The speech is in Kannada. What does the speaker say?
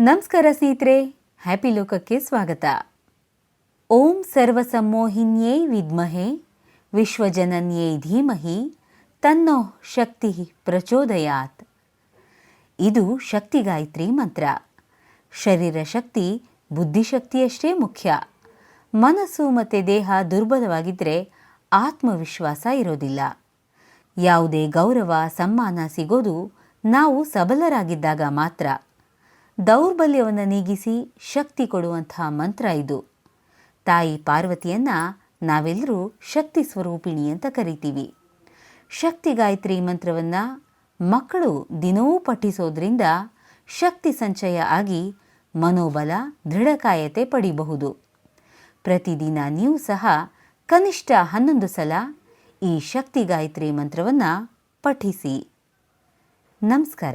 ನಮಸ್ಕಾರ ಸ್ನೇಹಿತರೆ ಹ್ಯಾಪಿ ಲೋಕಕ್ಕೆ ಸ್ವಾಗತ. ಓಂ ಸರ್ವಸಮ್ಮೋಹಿನ್ಯೇ ವಿದ್ಮಹೆ, ವಿಶ್ವಜನನ್ಯೇ ಧೀಮಹಿ, ತನ್ನೋ ಶಕ್ತಿ ಪ್ರಚೋದಯಾತ್. ಇದು ಶಕ್ತಿ ಗಾಯತ್ರಿ ಮಂತ್ರ. ಶರೀರ ಶಕ್ತಿ ಬುದ್ಧಿಶಕ್ತಿಯಷ್ಟೇ ಮುಖ್ಯ. ಮನಸ್ಸು ಮತ್ತು ದೇಹ ದುರ್ಬಲವಾಗಿದ್ದರೆ ಆತ್ಮವಿಶ್ವಾಸ ಇರೋದಿಲ್ಲ. ಯಾವುದೇ ಗೌರವ, ಸಮ್ಮಾನ ಸಿಗೋದು ನಾವು ಸಬಲರಾಗಿದ್ದಾಗ ಮಾತ್ರ. ದೌರ್ಬಲ್ಯವನ್ನು ನೀಗಿಸಿ ಶಕ್ತಿ ಕೊಡುವಂತಹ ಮಂತ್ರ ಇದು. ತಾಯಿ ಪಾರ್ವತಿಯನ್ನ ನಾವೆಲ್ಲರೂ ಶಕ್ತಿ ಸ್ವರೂಪಿಣಿ ಅಂತ ಕರಿತೀವಿ. ಶಕ್ತಿ ಗಾಯತ್ರಿ ಮಂತ್ರವನ್ನು ಮಕ್ಕಳು ದಿನವೂ ಪಠಿಸೋದ್ರಿಂದ ಶಕ್ತಿ ಸಂಚಯ ಆಗಿ ಮನೋಬಲ, ದೃಢಕಾಯತೆ ಪಡಿಬಹುದು. ಪ್ರತಿದಿನ ನೀವು ಸಹ ಕನಿಷ್ಠ ಹನ್ನೊಂದು ಸಲ ಈ ಶಕ್ತಿ ಗಾಯತ್ರಿ ಮಂತ್ರವನ್ನು ಪಠಿಸಿ. ನಮಸ್ಕಾರ.